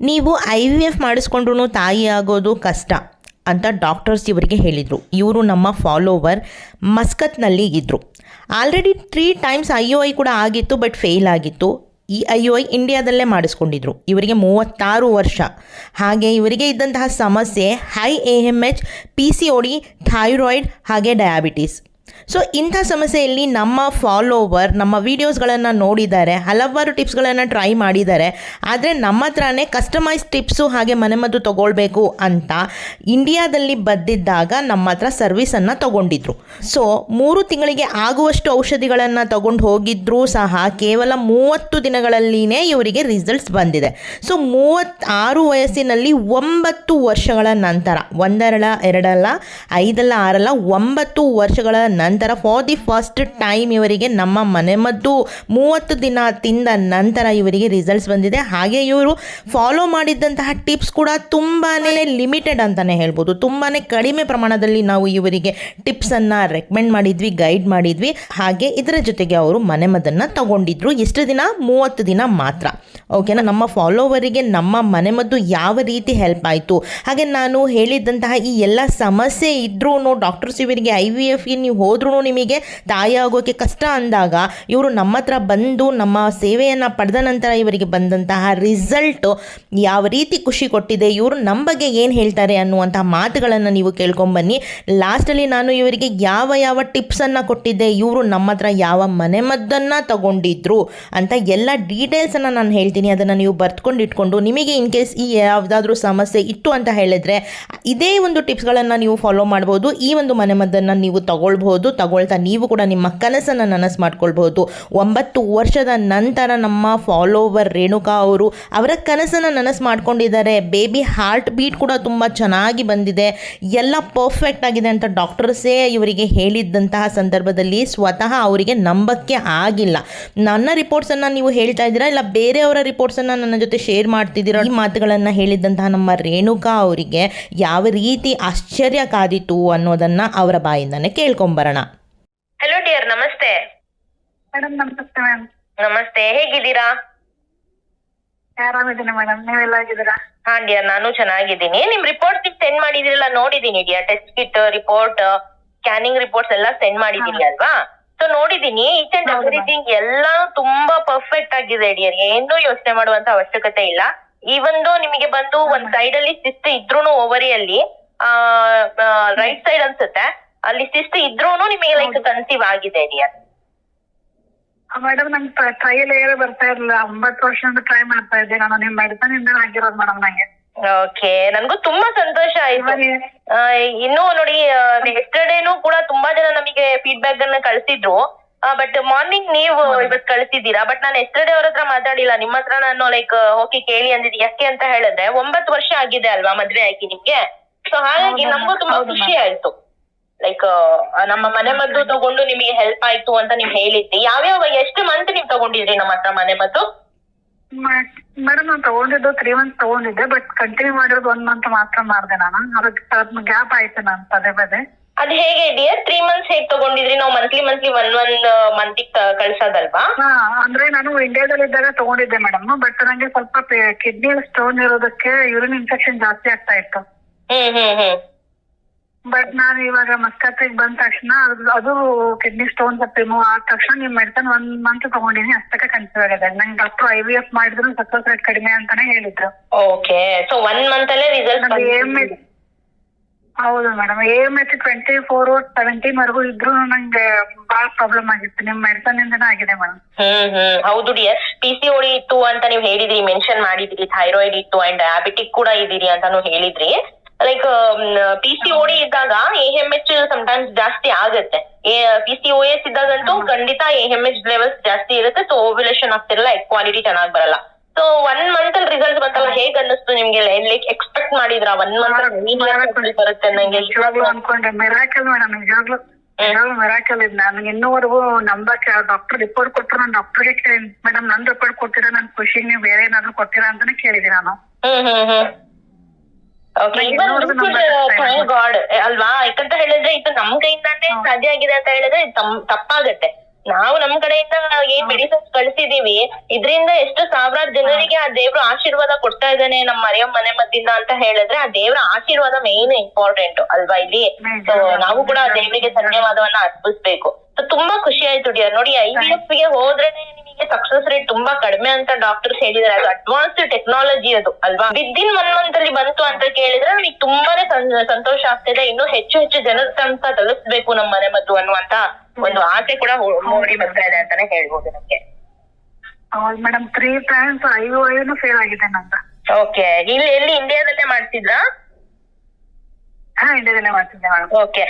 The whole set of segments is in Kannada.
ನೀವು ಐ ವಿ ಎಫ್ ಮಾಡಿಸ್ಕೊಂಡ್ರೂ ತಾಯಿ ಆಗೋದು ಕಷ್ಟ ಅಂತ ಡಾಕ್ಟರ್ಸ್ ಇವರಿಗೆ ಹೇಳಿದರು. ಇವರು ನಮ್ಮ ಫಾಲೋವರ್ ಮಸ್ಕತ್ನಲ್ಲಿ ಇದ್ದರು already three times I O I ಕೂಡ ಆಗಿತ್ತು ಬಟ್ ಫೇಲ್ ಆಗಿತ್ತು. ಈ ಐ ಒ ಐ ಇಂಡಿಯಾದಲ್ಲೇ ಮಾಡಿಸ್ಕೊಂಡಿದ್ರು. ಇವರಿಗೆ ಮೂವತ್ತಾರು ವರ್ಷ. ಹಾಗೆ ಇವರಿಗೆ ಇದ್ದಂತಹ ಸಮಸ್ಯೆ high A M H P C O D thyroid ಹಾಗೆ ಡಯಾಬಿಟೀಸ್ ಸೊ ಇಂಥ ಸಮಸ್ಯೆಯಲ್ಲಿ ನಮ್ಮ ಫಾಲೋವರ್ ನಮ್ಮ ವೀಡಿಯೋಸ್ಗಳನ್ನು ನೋಡಿದ್ದಾರೆ, ಹಲವಾರು ಟಿಪ್ಸ್ಗಳನ್ನು ಟ್ರೈ ಮಾಡಿದ್ದಾರೆ, ಆದರೆ ನಮ್ಮ ಹತ್ರನೇ ಕಸ್ಟಮೈಸ್ ಟಿಪ್ಸು ಹಾಗೆ ಮನೆಮದ್ದು ತೊಗೊಳ್ಬೇಕು ಅಂತ ಇಂಡಿಯಾದಲ್ಲಿ ಬದ್ದಿದ್ದಾಗ ನಮ್ಮ ಹತ್ರ ಸರ್ವಿಸನ್ನು ತಗೊಂಡಿದ್ರು. ಸೊ ಮೂರು ತಿಂಗಳಿಗೆ ಆಗುವಷ್ಟು ಔಷಧಿಗಳನ್ನು ತಗೊಂಡು ಹೋಗಿದ್ರೂ ಸಹ ಕೇವಲ ಮೂವತ್ತು ದಿನಗಳಲ್ಲಿನೇ ಇವರಿಗೆ ರಿಸಲ್ಟ್ಸ್ ಬಂದಿದೆ. ಸೊ ಮೂವತ್ತಾರು ವಯಸ್ಸಿನಲ್ಲಿ ಒಂಬತ್ತು ವರ್ಷಗಳ ನಂತರ, ಒಂದರಲ್ಲ, ಎರಡಲ್ಲ, ಐದಲ್ಲ, ಆರಲ್ಲ, ಒಂಬತ್ತು ವರ್ಷಗಳ ನಂತರ ಫಾರ್ ದಿ ಫಸ್ಟ್ ಟೈಮ್ ಇವರಿಗೆ ನಮ್ಮ ಮನೆಮದ್ದು ಮೂವತ್ತು ದಿನ ತಿಂದ ನಂತರ ಇವರಿಗೆ ರಿಸಲ್ಟ್ಸ್ ಬಂದಿದೆ. ಹಾಗೆ ಇವರು ಫಾಲೋ ಮಾಡಿದ್ದಂತಹ ಟಿಪ್ಸ್ ಕೂಡ ತುಂಬಾ ಲಿಮಿಟೆಡ್ ಅಂತಲೇ ಹೇಳ್ಬೋದು. ತುಂಬಾ ಕಡಿಮೆ ಪ್ರಮಾಣದಲ್ಲಿ ನಾವು ಇವರಿಗೆ ಟಿಪ್ಸನ್ನು ರೆಕಮೆಂಡ್ ಮಾಡಿದ್ವಿ ಗೈಡ್ ಮಾಡಿದ್ವಿ. ಹಾಗೆ ಇದರ ಜೊತೆಗೆ ಅವರು ಮನೆಮದ್ದನ್ನು ತಗೊಂಡಿದ್ರು. ಎಷ್ಟು ದಿನ, ಮೂವತ್ತು ದಿನ ಮಾತ್ರ. ಓಕೆನಾ ನಮ್ಮ ಫಾಲೋವರಿಗೆ ನಮ್ಮ ಮನೆಮದ್ದು ಯಾವ ರೀತಿ ಹೆಲ್ಪ್ ಆಯಿತು? ಹಾಗೆ ನಾನು ಹೇಳಿದ್ದಂತಹ ಈ ಎಲ್ಲ ಸಮಸ್ಯೆ ಇದ್ರೂ ಡಾಕ್ಟರ್ಸ್ ಇವರಿಗೆ ಐ ವಿ ಎಫ್ಗೆ ನೀವು ಹೋದ್ರೂ ನಿಮಗೆ ತಾಯಿ ಆಗೋಕ್ಕೆ ಕಷ್ಟ ಅಂದಾಗ ಇವರು ನಮ್ಮ ಹತ್ರ ಬಂದು ನಮ್ಮ ಸೇವೆಯನ್ನು ಪಡೆದ ನಂತರ ಇವರಿಗೆ ಬಂದಂತಹ ರಿಸಲ್ಟ್ ಯಾವ ರೀತಿ ಖುಷಿ ಕೊಟ್ಟಿದೆ, ಇವರು ನಮ್ಮ ಬಗ್ಗೆ ಏನು ಹೇಳ್ತಾರೆ ಅನ್ನುವಂತಹ ಮಾತುಗಳನ್ನು ನೀವು ಕೇಳ್ಕೊಂಬನ್ನಿ. ಲಾಸ್ಟಲ್ಲಿ ನಾನು ಇವರಿಗೆ ಯಾವ ಯಾವ ಟಿಪ್ಸನ್ನು ಕೊಟ್ಟಿದ್ದೆ, ಇವರು ನಮ್ಮ ಹತ್ರ ಯಾವ ಮನೆಮದ್ದನ್ನು ತಗೊಂಡಿದ್ರು ಅಂತ ಎಲ್ಲ ಡೀಟೇಲ್ಸನ್ನು ನಾನು ಹೇಳ್ತೀನಿ. ಅದನ್ನು ನೀವು ಬರ್ತ್ಕೊಂಡು ಇಟ್ಕೊಂಡು ನಿಮಗೆ ಇನ್ ಕೇಸ್ ಈ ಯಾವುದಾದ್ರೂ ಸಮಸ್ಯೆ ಇತ್ತು ಅಂತ ಹೇಳಿದ್ರೆ, ಇದೇ ಒಂದು ಟಿಪ್ಸ್ಗಳನ್ನು ನೀವು ಫಾಲೋ ಮಾಡ್ಬೋದು. ಈ ಒಂದು ಮನೆಮದ್ದನ್ನು ನೀವು ತಗೊಳ್ಬಹುದು ತಗೊಳ್ತಾ ನೀವು ಕೂಡ ನಿಮ್ಮ ಕನಸನ್ನು ನನಸು ಮಾಡ್ಕೊಳ್ಬಹುದು. ಒಂಬತ್ತು ವರ್ಷದ ನಂತರ ನಮ್ಮ ಫಾಲೋವರ್ ರೇಣುಕಾ ಅವರು ಅವರ ಕನಸನ್ನು ನನಸು ಮಾಡ್ಕೊಂಡಿದ್ದಾರೆ. ಬೇಬಿ ಹಾರ್ಟ್ ಬೀಟ್ ಕೂಡ ತುಂಬ ಚೆನ್ನಾಗಿ ಬಂದಿದೆ. ಎಲ್ಲ ಪರ್ಫೆಕ್ಟ್ ಆಗಿದೆ ಅಂತ ಡಾಕ್ಟರ್ಸೇ ಇವರಿಗೆ ಹೇಳಿದ್ದಂತಹ ಸಂದರ್ಭದಲ್ಲಿ ಸ್ವತಃ ಅವರಿಗೆ ನಂಬಕ್ಕೆ ಆಗಿಲ್ಲ. ನನ್ನ ರಿಪೋರ್ಟ್ಸನ್ನು ನೀವು ಹೇಳ್ತಾ ಇದ್ದೀರಾ? ಇಲ್ಲ ಬೇರೆಯವರ ರಿಪೋರ್ಟ್ಸನ್ನು ನನ್ನ ಜೊತೆ ಶೇರ್ ಮಾಡ್ತಿದ್ದೀರಾ? ಈ ಮಾತುಗಳನ್ನು ಹೇಳಿದ್ದಂತಹ ನಮ್ಮ ರೇಣುಕಾ ಅವರಿಗೆ ಯಾವ ರೀತಿ ಆಶ್ಚರ್ಯ ಕಾದಿತು ಅನ್ನೋದನ್ನು ಅವರ ಬಾಯಿಂದನೇ ಹಲೋ ಡಿಯರ್ ನಮಸ್ತೆ. ಮೇಡಮ್ ನಮಸ್ತೆ ಮ್ಯಾಮ್ ನಮಸ್ತೆ. ಹೇಗಿದ್ದೀರಾ? ಆರಾಮಿದ್ದೀನಿ ಮೇಡಮ್ ನೀವೆಲ್ಲ ಆಗಿದ್ದೀರಾ ಹಾ ಡಿಯರ್ ನಾನು ಚೆನ್ನಾಗಿದ್ದೀನಿ. ನಿಮ್ ರಿಪೋರ್ಟ್ ನೀವು ಸೆಂಡ್ ಮಾಡಿದಿರಲ್ಲ ನೋಡಿದೀನಿ dear test kit report scanning reports ಎಲ್ಲ ಸೆಂಡ್ ಮಾಡಿದೀನಿ ಅಲ್ವಾ? ಸೊ ನೋಡಿದೀನಿ ಈಚ್ ಅಂಡ್. ಎವ್ರಿಥಿಂಗ್ ಎಲ್ಲಾ ತುಂಬಾ ಪರ್ಫೆಕ್ಟ್ ಆಗಿದೆ ಡಿಯರ್ ಏನು ಯೋಚನೆ ಮಾಡುವಂತ ಅವಶ್ಯಕತೆ ಇಲ್ಲ. ಈ ಒಂದು ನಿಮಗೆ ಬಂದು ಒಂದ್ ಸೈಡ್ ಅಲ್ಲಿ ಸಿಸ್ಟ್ ಇದ್ರೂನು ಓವರಿಯಲ್ಲಿ ರೈಟ್ ಸೈಡ್ ಅನ್ಸುತ್ತೆ. ಅಲ್ಲಿ ಶಿಸ್ತ ಇದ್ರೂನು ನಿಮಗೆ ಲೈಕ್ ಕನ್ಸೀವ್ ಆಗಿದೆ ಇದೆಯಾ ಮೇಡಮ್ ನಮ್ ಟ್ರಯಲ್ ಏರ್ ಬರ್ತಾ ಇರಲಿಲ್ಲ. ಒಂಬತ್ತು ವರ್ಷದಿಂದ ಟ್ರೈ ಮಾಡ್ತಾ ಇದ್ದೆ ನಾನು. ನಿಮ್ ಮೆಡಿಸನ್ ಇಂದ ಆಗಿರೋದು ಮೇಡಮ್ ನಂಗೆ. ಓಕೆ ನನ್ಗೂ ತುಂಬಾ ಸಂತೋಷ ಆಯ್ತು. ಇನ್ನು ನೋಡಿ ಎಸ್ಟರ್ಡೇನು ಕೂಡ ತುಂಬಾ ಜನ ನಮಗೆ ಫೀಡ್ಬ್ಯಾಕ್ ಅನ್ನ ಕಳ್ಸಿದ್ರು. ಬಟ್ ಮಾರ್ನಿಂಗ್ ನೀವು ಇವತ್ ಕಳ್ಸಿದ್ದೀರಾ? ಬಟ್ ನಾನು ಎಸ್ಟರ್ಡೇ ಅವ್ರ ಹತ್ರ ಮಾತಾಡಿಲ್ಲ. ನಿಮ್ಮ ಹತ್ರ ನಾನು ಲೈಕ್ ಹೋಗಿ ಕೇಳಿ ಅಂದಿದ್ದು. ಯಾಕೆ ಅಂತ ಹೇಳಿದ್ರೆ ಒಂಬತ್ತು ವರ್ಷ ಆಗಿದೆ ಅಲ್ವಾ ಮದ್ವೆ ಆಗಿ ನಿಮ್ಗೆ? ಸೊ ಹಾಗಾಗಿ ನಮ್ಗೂ. ತುಂಬಾ ಖುಷಿ. ಆಯ್ತು. ಲೈಕ್ ನಮ್ಮ ಮನೆ ಮದ್ದು ತಗೊಂಡು ನಿಮಗೆ ಹೆಲ್ಪ್ ಆಯ್ತು ಅಂತ ನೀವ್ ಹೇಳಿದ್ರಿ. ಯಾವ್ಯಾವ ಎಷ್ಟು ಮಂತ್ ನೀವ್ ತಗೊಂಡಿದ್ರಿ ನಮ್ಮ ಹತ್ರ ಮನೆ ಮದ್ದು? ಮೇಡಮ್ ನಾನು ತಗೊಂಡಿದ್ದು ತ್ರೀ ಮಂತ್ ತಗೊಂಡಿದ್ದೆ ಬಟ್ ಕಂಟಿನ್ಯೂ ಮಾಡಿರೋದು ಒನ್ ಮಂತ್ ಮಾತ್ರ ಮಾಡಿದೆ ನಾನು. ಅದಕ್ಕೆ ಗ್ಯಾಪ್ ಆಯ್ತು ನಾನು ಪದೇ ಪದೇ. ಅದ್ ಹೇಗೆ ಇದೆಯಾ ತ್ರೀ ಮಂತ್ಸ್ ಹೇಗ್ ತಗೊಂಡಿದ್ರಿ? ನಾವು monthly monthly one one month ಕಳ್ಸೋದಲ್ವಾ? ಹಾ ಅಂದ್ರೆ ನಾನು ಇಂಡಿಯಾದಲ್ಲಿ ಇದ್ದಾಗ ತಗೊಂಡಿದ್ದೆ ಮೇಡಮ್ ಬಟ್ ನಂಗೆ ಸ್ವಲ್ಪ ಕಿಡ್ನಿ ಸ್ಟೋನ್ ಇರೋದಕ್ಕೆ ಯೂರಿನ್ ಇನ್ಫೆಕ್ಷನ್ ಜಾಸ್ತಿ ಆಗ್ತಾ ಇತ್ತು. ಹ್ಮ್ ಹ್ಮ್ ಹ್ಮ್. ಬಟ್ ನಾನು ಇವಾಗ ಮಸ್ಕತ್ತಿಗೆ ಬಂದ ತಕ್ಷಣ ಅದು- ಕಿಡ್ನಿ ಸ್ಟೋನ್ ರಿಮೂವ್ ಆದ ತಕ್ಷಣ ನಿಮ್ ಮೆಡಿಸನ್ ಒಂದ್ ಮಂತ್ ತಗೊಂಡಿನಿ ಅಷ್ಟಕ್ಕೆ ಕನ್ಸಿವ್ ಆಗಿದೆ. ನಂಗೆ ಡಾಕ್ಟರ್ ಐ ವಿ ಎಫ್ ಮಾಡಿದ್ರು ಸಕ್ಸಸ್ ರೇಟ್ ಕಡಿಮೆ ಅಂತಾನೆ ಹೇಳಿದ್ರು. ಓಕೆ ಸೊ ಒನ್ ಮಂತ್ ಅಲ್ಲೇ ರಿಸಲ್ಟ್ ಹೌದು madam A M H twenty four seventy ವರೆಗೂ ಇದ್ರು ನಂಗೆ ಬಹಳ ಪ್ರಾಬ್ಲಮ್ ಆಗಿತ್ತು. ನಿಮ್ ಮೆಡಿಸನ್ ಇಂದನೇ ಆಗಿದೆ ಮೇಡಮ್ ಹ್ಮ್ ಹ್ಮ್. ಹೌದು ಡಿಯರ್ ಪಿ ಸಿ ಓಡಿ ಇತ್ತು ಅಂತ ನೀವು ಹೇಳಿದ್ರಿ ಮೆನ್ಷನ್ ಮಾಡಿದ್ರಿ ಥೈರಾಯ್ಡ್ ಇತ್ತು ಅಂಡ್ ಡಯಾಬಿಟಿಕ್ ಕೂಡ ಇದೀರಿ ಅಂತಾನು ಹೇಳಿದ್ರಿ. ಲೈಕ್ ಪಿ ಸಿ ಓಡಿ ಇದ್ದಾಗ ಎ ಎಂ ಎಚ್ ಸಮಟೈಮ್ಸ್ ಜಾಸ್ತಿ ಆಗುತ್ತೆ. ಪಿ ಸಿ ಓ ಎಸ್ ಇದ್ದಾಗಂತೂ ಖಂಡಿತ ಎ ಎಂ ಎಚ್ ಲೆವೆಲ್ಸ್ ಜಾಸ್ತಿ ಇರುತ್ತೆ ಸೊ ಓವ್ಯುಲೇಷನ್ ಆಗ್ತಿರಲ್ಲ ಕ್ವಾಲಿಟಿ ಚೆನ್ನಾಗಿ ಬರಲ್ಲ. ಸೊ ಒನ್ ಮಂತ್ ಅಲ್ಲಿ ರಿಸಲ್ಟ್ ಬಂತಲ್ಲ ಹೇಗ್ ಅನ್ನಿಸ್ತು ನಿಮ್ಗೆ? ಲೈಕ್ ಎಕ್ಸ್ಪೆಕ್ಟ್ ಮಾಡಿದ್ರ? ಒನ್ ಮಂತ್ ಬರುತ್ತೆ ನಂಗೆ ಅನ್ಕೊಂಡೆ ಮೆರಾಕಲ್ ಮೇಡಮ್ ನಿಜವಾಗ್ಲೂ ಮೆರಾಕಲ್ ಇದು ನನಗೆ ಇನ್ನೂವರೆಗೂ ನಂಬಕ್ಕೆ ಡಾಕ್ಟರ್ ರಿಪೋರ್ಟ್ ಕೊಟ್ಟರು ನಾನು ಡಾಕ್ಟರ್ಗೆ ಕೇಳಿ ಮೇಡಮ್ ನನ್ ರಿಪೋರ್ಟ್ ಕೊಟ್ಟಿರಾ ನನ್ ಖುಷಿ ನೀವು ಬೇರೆ ಏನಾದ್ರು ಕೊಟ್ಟಿರಾ ಅಂತಾನೆ ಕೇಳಿದೆ ನಾನು. ಗಾಡ್ ಅಲ್ವಾ? ಯಾಕಂತ ಹೇಳಿದ್ರೆ ಇದು ನಮ್ ಕೈಯಿಂದಾನೇ ಸಾಧ್ಯ ಆಗಿದೆ ಅಂತ ಹೇಳಿದ್ರೆ ತಪ್ಪಾಗತ್ತೆ. ನಾವು ನಮ್ ಕಡೆಯಿಂದ ಏನ್ ಮೆಡಿಸಿನ್ಸ್ ಕಳ್ಸಿದೀವಿ. ಇದರಿಂದ ಎಷ್ಟು ಸಾವಿರಾರು ಜನರಿಗೆ ಆ ದೇವ್ರ ಆಶೀರ್ವಾದ ಕೊಡ್ತಾ ಇದ್ದಾನೆ ನಮ್ಮ ಮರೆಯ ಮನೆ ಮದ್ದಿಂದ ಅಂತ ಹೇಳಿದ್ರೆ ಆ ದೇವ್ರ ಆಶೀರ್ವಾದ ಮೇನ್ ಇಂಪಾರ್ಟೆಂಟ್ ಅಲ್ವಾ ಇಲ್ಲಿ. ಸೊ ನಾವು ಕೂಡ ಆ ದೇವರಿಗೆ ಧನ್ಯವಾದವನ್ನ ಅರ್ಪಿಸ್ಬೇಕು. ತುಂಬಾ ಖುಷಿ ಆಯ್ತು ಡಿಯರ್ ನೋಡಿ ಐ ಎಫ್ಗೆ ಹೋದ್ರೆ ಸಕ್ಸಸ್ ರೇಟ್ ತುಂಬಾ ಕಡಿಮೆ ಅಂತ ಡಾಕ್ಟರ್ಸ್ ಹೇಳಿದಾರೆ ಅದು ಅಡ್ವಾನ್ಸ್ಡ್ ಟೆಕ್ನಾಲಜಿ ಅದು ಅಲ್ವಾ? ವಿದಿನ್ ಒನ್ ಮಂತ್ ಅಲ್ಲಿ ಬಂತು ಅಂತ ಕೇಳಿದ್ರೆ ನಮಗೆ ತುಂಬಾನೇ ಸಂತೋಷ ಆಗ್ತಿದೆ. ಇನ್ನು ಹೆಚ್ಚು ಹೆಚ್ಚು ಜನರ ತನಕ ತಲುಪಿಸ್ಬೇಕು ನಮ್ಮ ಮನೆ ಮದ್ದು ಅನ್ನುವಂತ ಒಂದು ಆಸೆ ಕೂಡ ಮೂಡಿ ಬರ್ತಾ ಇದೆ ಅಂತಾನೆ ಹೇಳ್ಬೋದು ನಮ್ಗೆ. ಹೌದು madam three times I U ಐನು fail ಆಗಿದೆ ನಂದು. ಓಕೆ ಇಲ್ಲಿ ಎಲ್ಲಿ ಇಂಡಿಯಾದಲ್ಲೇ ಮಾಡ್ತಿದ್ರಾ? ಹಾ ಇಂಡಿಯಾದಲ್ಲೇ ಮಾಡ್ತಿದ್ದೆ ಮೇಡಮ್ ಓಕೆ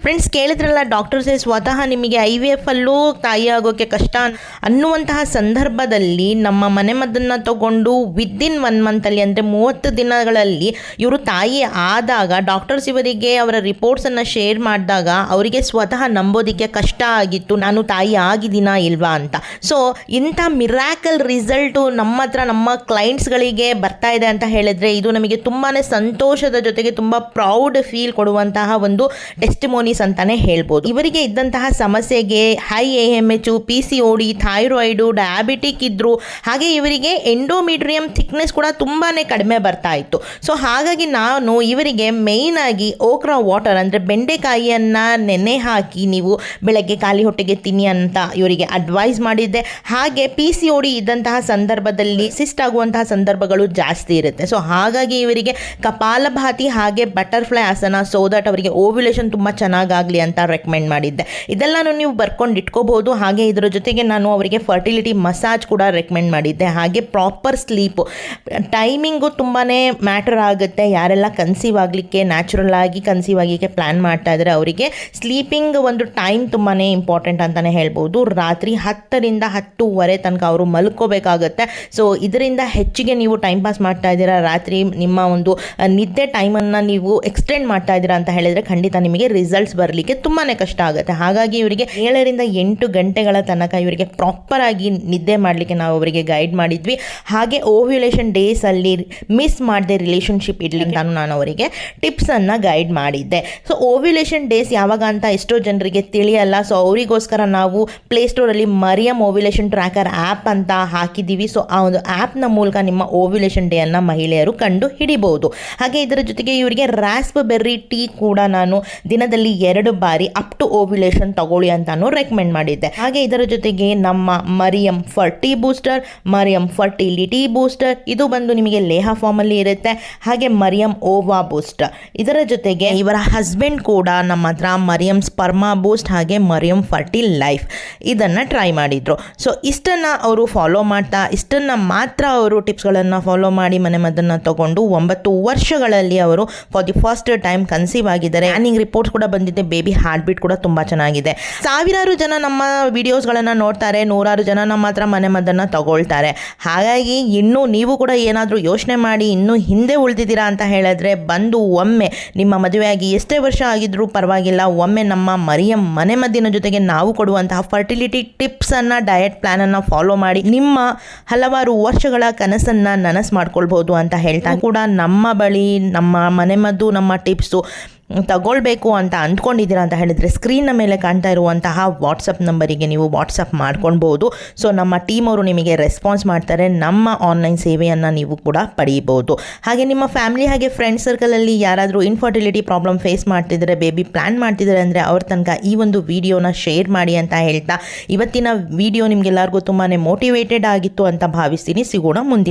ಫ್ರೆಂಡ್ಸ್ ಕೇಳಿದ್ರಲ್ಲ ಡಾಕ್ಟರ್ಸೇ ಸ್ವತಃ ನಿಮಗೆ ಐ ವಿ ಎಫ್ ಅಲ್ಲೂ ತಾಯಿ ಆಗೋಕ್ಕೆ ಕಷ್ಟ ಅನ್ನುವಂತಹ ಸಂದರ್ಭದಲ್ಲಿ ನಮ್ಮ ಮನೆಮದ್ದನ್ನು ತಗೊಂಡು ವಿದಿನ್ ಒನ್ ಮಂತಲ್ಲಿ ಅಂದರೆ ಮೂವತ್ತು ದಿನಗಳಲ್ಲಿ ಇವರು ತಾಯಿ ಆದಾಗ ಡಾಕ್ಟರ್ಸ್ ಇವರಿಗೆ ಅವರ ರಿಪೋರ್ಟ್ಸನ್ನು ಶೇರ್ ಮಾಡಿದಾಗ ಅವರಿಗೆ ಸ್ವತಃ ನಂಬೋದಕ್ಕೆ ಕಷ್ಟ ಆಗಿತ್ತು, ನಾನು ತಾಯಿ ಆಗಿದ್ದೀನ ಇಲ್ವಾ ಅಂತ. ಸೊ ಇಂಥ ಮಿರಾಕಲ್ ರಿಸಲ್ಟು ನಮ್ಮ ಹತ್ರ ನಮ್ಮ ಕ್ಲೈಂಟ್ಸ್ಗಳಿಗೆ ಬರ್ತಾ ಇದೆ ಅಂತ ಹೇಳಿದ್ರೆ ಇದು ನಮಗೆ ತುಂಬಾ ಸಂತೋಷದ ಜೊತೆಗೆ ತುಂಬ ಪ್ರೌಡ್ ಫೀಲ್ ಕೊಡುವಂತಹ ಒಂದು ಟೆಸ್ಟಿಮೋನೀಸ್ ಅಂತಾನೆ ಹೇಳ್ಬೋದು. ಇವರಿಗೆ ಇದ್ದಂತಹ ಸಮಸ್ಯೆಗೆ high A M H P C O D thyroid diabetic ಇದ್ದರು ಹಾಗೆ ಇವರಿಗೆ ಎಂಡೋಮಿಟ್ರಿಯಮ್ ಥಿಕ್ನೆಸ್ ಕೂಡ ತುಂಬಾ ಕಡಿಮೆ ಬರ್ತಾ ಇತ್ತು. ಸೊ ಹಾಗಾಗಿ ನಾನು ಇವರಿಗೆ ಮೇಯ್ನಾಗಿ ಓಕ್ರಾ ವಾಟರ್ ಅಂದರೆ ಬೆಂಡೆಕಾಯಿಯನ್ನು ನೆನೆ ಹಾಕಿ ನೀವು ಬೆಳಗ್ಗೆ ಖಾಲಿ ಹೊಟ್ಟೆಗೆ ತಿನ್ನಿ ಅಂತ ಇವರಿಗೆ ಅಡ್ವೈಸ್ ಮಾಡಿದ್ದೆ. ಹಾಗೆ ಪಿ ಸಿ ಓಡಿ ಇದ್ದಂತಹ ಸಂದರ್ಭದಲ್ಲಿ ಸಿಸ್ಟ್ ಆಗುವಂತಹ ಸಂದರ್ಭಗಳು ಜಾಸ್ತಿ ಇರುತ್ತೆ. ಸೊ ಹಾಗಾಗಿ ಇವರಿಗೆ ಕಪಾಲಭಾತಿ ಹಾಗೆ ಬಟರ್ಫ್ಲೈ ಆಸನ ಸೊ ದಟ್ ಅವರಿಗೆ ಓವ್ಯುಲೇಷನ್ ತುಂಬ ಚೆನ್ನಾಗಾಗಲಿ ಅಂತ ರೆಕಮೆಂಡ್ ಮಾಡಿದ್ದೆ. ಇದೆಲ್ಲನೂ ನೀವು ಬರ್ಕೊಂಡು ಇಟ್ಕೋಬಹುದು ಹಾಗೆ ಇದರ ಜೊತೆಗೆ ನಾನು ಅವರಿಗೆ ಫರ್ಟಿಲಿಟಿ ಮಸಾಜ್ ಕೂಡ ರೆಕಮೆಂಡ್ ಮಾಡಿದ್ದೆ. ಹಾಗೆ ಪ್ರಾಪರ್ ಸ್ಲೀಪು ಟೈಮಿಂಗು ತುಂಬಾ ಮ್ಯಾಟರ್ ಆಗುತ್ತೆ. ಯಾರೆಲ್ಲ ಕನ್ಸೀವ್ ಆಗಲಿಕ್ಕೆ ನ್ಯಾಚುರಲ್ ಆಗಿ ಕನ್ಸೀವ್ ಆಗಲಿಕ್ಕೆ ಪ್ಲ್ಯಾನ್ ಮಾಡ್ತಾ ಇದ್ದಾರೆ ಅವರಿಗೆ ಸ್ಲೀಪಿಂಗ್ ಒಂದು ಟೈಮ್ ತುಂಬಾ ಇಂಪಾರ್ಟೆಂಟ್ ಅಂತಲೇ ಹೇಳ್ಬೋದು. ರಾತ್ರಿ ಹತ್ತರಿಂದ ಹತ್ತೂವರೆ ತನಕ ಅವರು ಮಲ್ಕೋಬೇಕಾಗುತ್ತೆ. ಸೊ ಇದರಿಂದ ಹೆಚ್ಚಿಗೆ ನೀವು ಟೈಮ್ ಪಾಸ್ ಮಾಡ್ತಾ ಇದ್ದೀರಾ, ರಾತ್ರಿ ನಿಮ್ಮ ಒಂದು ನಿದ್ದೆ ಟೈಮನ್ನು ನೀವು ಎಕ್ಸ್ಟೆಂಡ್ ಮಾಡ್ತಾ ಇದ್ದೀರಾ ಅಂತ ಹೇಳಿದರೆ ಖಂಡಿತ ನಿಮಗೆ ರಿಸಲ್ಟ್ಸ್ ಬರಲಿಕ್ಕೆ ತುಂಬಾ ಕಷ್ಟ ಆಗುತ್ತೆ. ಹಾಗಾಗಿ ಇವರಿಗೆ ಏಳರಿಂದ ಎಂಟು ಗಂಟೆಗಳ ತನಕ ಇವರಿಗೆ ಪ್ರಾಪರಾಗಿ ನಿದ್ದೆ ಮಾಡಲಿಕ್ಕೆ ನಾವು ಅವರಿಗೆ ಗೈಡ್ ಮಾಡಿದ್ವಿ. ಹಾಗೆ ಓವ್ಯುಲೇಷನ್ ಡೇಸಲ್ಲಿ ಮಿಸ್ ಮಾಡದೆ ರಿಲೇಷನ್ಶಿಪ್ ಇಡ್ಲಿಕ್ಕೆ ನಾನು ನಾನು ಅವರಿಗೆ ಟಿಪ್ಸನ್ನು ಗೈಡ್ ಮಾಡಿದ್ದೆ. ಸೊ ಓವ್ಯುಲೇಷನ್ ಡೇಸ್ ಯಾವಾಗ ಅಂತ ಎಷ್ಟೋ ಜನರಿಗೆ ತಿಳಿಯಲ್ಲ. ಸೊ ಅವರಿಗೋಸ್ಕರ ನಾವು ಪ್ಲೇಸ್ಟೋರಲ್ಲಿ ಮರಿಯಮ್ ಓವ್ಯುಲೇಷನ್ ಟ್ರ್ಯಾಕರ್ ಆ್ಯಪ್ ಅಂತ ಹಾಕಿದ್ದೀವಿ. ಸೊ ಆ ಒಂದು ಆ್ಯಪ್ನ ಮೂಲಕ ನಿಮ್ಮ ಓವ್ಯುಲೇಷನ್ ಡೇ ಅನ್ನ ಮಹಿಳೆಯರು ಕಂಡು ಹಿಡಿಬಹುದು ಹಾಗೆ ಇದರ ಜೊತೆಗೆ ಇವರಿಗೆ ರಾಸ್ಪ್ ಬೆರ್ರಿ ಟೀ ಕೂಡ ನಾನು ದಿನದಲ್ಲಿ ಎರಡು ಬಾರಿ ಅಪ್ ಟು ಓವ್ಯುಲೇಷನ್ ತಗೊಳ್ಳಿ ಅಂತಾನು ರೆಕಮೆಂಡ್ ಮಾಡಿದ್ದೆ. ಹಾಗೆ ಇದರ ಜೊತೆಗೆ ನಮ್ಮ Mariyam ferti booster Mariyam fertility booster ಇದು ಬಂದು ನಿಮಗೆ ಲೇಹ ಫಾರ್ಮಲ್ಲಿ ಇರುತ್ತೆ. ಹಾಗೆ ಮರಿಯಂ ಓವಾ ಬೂಸ್ಟರ್ ಇದರ ಜೊತೆಗೆ ಇವರ ಹಸ್ಬೆಂಡ್ ಕೂಡ ನಮ್ಮ ಹತ್ರ ಮರಿಯಂ ಸ್ಪರ್ಮಾ ಬೂಸ್ಟ್ ಹಾಗೆ ಮರಿಯಂ ಫರ್ಟಿ ಲೈಫ್ ಇದನ್ನು ಟ್ರೈ ಮಾಡಿದರು. ಸೊ ಇಷ್ಟನ್ನು ಅವರು ಫಾಲೋ ಮಾಡ್ತಾ, ಇಷ್ಟನ್ನು ಮಾತ್ರ ಅವರು ಟಿಪ್ಸ್ಗಳನ್ನು ಫಾಲೋ ಮಾಡಿ ಮನೆ ಮದ್ದನ್ನು ತಗೊಂಡು ಒಂಬತ್ತು ವರ್ಷಗಳಲ್ಲಿ ಅವರು for the first time conceive ಆಗಿದ್ದಾರೆ. ಅನಿಂಗ್ ರಿಪೋರ್ಟ್ಸ್ ಕೂಡ ಬಂದಿದೆ ಬೇಬಿ ಹಾರ್ಟ್ ಬೀಟ್ ಕೂಡ ತುಂಬ ಚೆನ್ನಾಗಿದೆ. ಸಾವಿರಾರು ಜನ ನಮ್ಮ ವಿಡಿಯೋಸ್ಗಳನ್ನು ನೋಡ್ತಾರೆ. ನೂರಾರು ಜನ ನಮ್ಮ ಹತ್ರ ಮನೆ ಮದ್ದನ್ನು ತಗೊಳ್ತಾರೆ. ಹಾಗಾಗಿ ಇನ್ನೂ ನೀವು ಕೂಡ ಏನಾದರೂ ಯೋಚನೆ ಮಾಡಿ, ಇನ್ನೂ ಹಿಂದೆ ಉಳಿದಿದ್ದೀರಾ ಅಂತ ಹೇಳಿದ್ರೆ ಬಂದು ಒಮ್ಮೆ ನಿಮ್ಮ ಮದುವೆಯಾಗಿ ಎಷ್ಟೇ ವರ್ಷ ಆಗಿದ್ರೂ ಪರವಾಗಿಲ್ಲ, ಒಮ್ಮೆ ನಮ್ಮ ಮರಿಯ ಮನೆ ಮದ್ದಿನ ಜೊತೆಗೆ ನಾವು ಕೊಡುವಂತಹ ಫರ್ಟಿಲಿಟಿ ಟಿಪ್ಸನ್ನು ಡಯಟ್ ಪ್ಲ್ಯಾನನ್ನು ಫಾಲೋ ಮಾಡಿ ನಿಮ್ಮ ಹಲವಾರು ವರ್ಷಗಳ ಕನಸನ್ನು ನನಸು ಮಾಡ್ಕೊಳ್ಬೋದು ಅಂತ ಹೇಳ್ತಾ ಕೂಡ ನಮ್ಮ ಬಳಿ ನಮ್ಮ ಮನೆಮದ್ದು ನಮ್ಮ ಟಿಪ್ಸು ತಗೊಳ್ಬೇಕು ಅಂತ ಅಂದ್ಕೊಂಡಿದ್ದೀರಾ ಅಂತ ಹೇಳಿದರೆ ಸ್ಕ್ರೀನ್ನ ಮೇಲೆ ಕಾಣ್ತಾ ಇರುವಂತಹ ವಾಟ್ಸಪ್ ನಂಬರಿಗೆ ನೀವು ವಾಟ್ಸಪ್ ಮಾಡ್ಕೊಳ್ಬೋದು. ಸೊ ನಮ್ಮ ಟೀಮ್ ಅವರು ನಿಮಗೆ ರೆಸ್ಪಾನ್ಸ್ ಮಾಡ್ತಾರೆ. ನಮ್ಮ ಆನ್ಲೈನ್ ಸೇವೆಯನ್ನು ನೀವು ಕೂಡ ಪಡೀಬೋದು. ಹಾಗೆ ನಿಮ್ಮ ಫ್ಯಾಮಿಲಿ ಹಾಗೆ ಫ್ರೆಂಡ್ ಸರ್ಕಲಲ್ಲಿ ಯಾರಾದರೂ ಇನ್ಫರ್ಟಿಲಿಟಿ ಪ್ರಾಬ್ಲಮ್ ಫೇಸ್ ಮಾಡ್ತಿದ್ರೆ ಬೇಬಿ ಪ್ಲ್ಯಾನ್ ಮಾಡ್ತಿದ್ದಾರೆ ಅಂದರೆ ಅವ್ರ ತನಕ ಈ ಒಂದು ವಿಡಿಯೋನ ಶೇರ್ ಮಾಡಿ ಅಂತ ಹೇಳ್ತಾ ಇವತ್ತಿನ ವಿಡಿಯೋ ನಿಮಗೆಲ್ಲರಿಗೂ ತುಂಬಾ ಮೋಟಿವೇಟೆಡ್ ಆಗಿತ್ತು ಅಂತ ಭಾವಿಸ್ತೀನಿ. ಸಿಗೋಣ ಮುಂದಿನ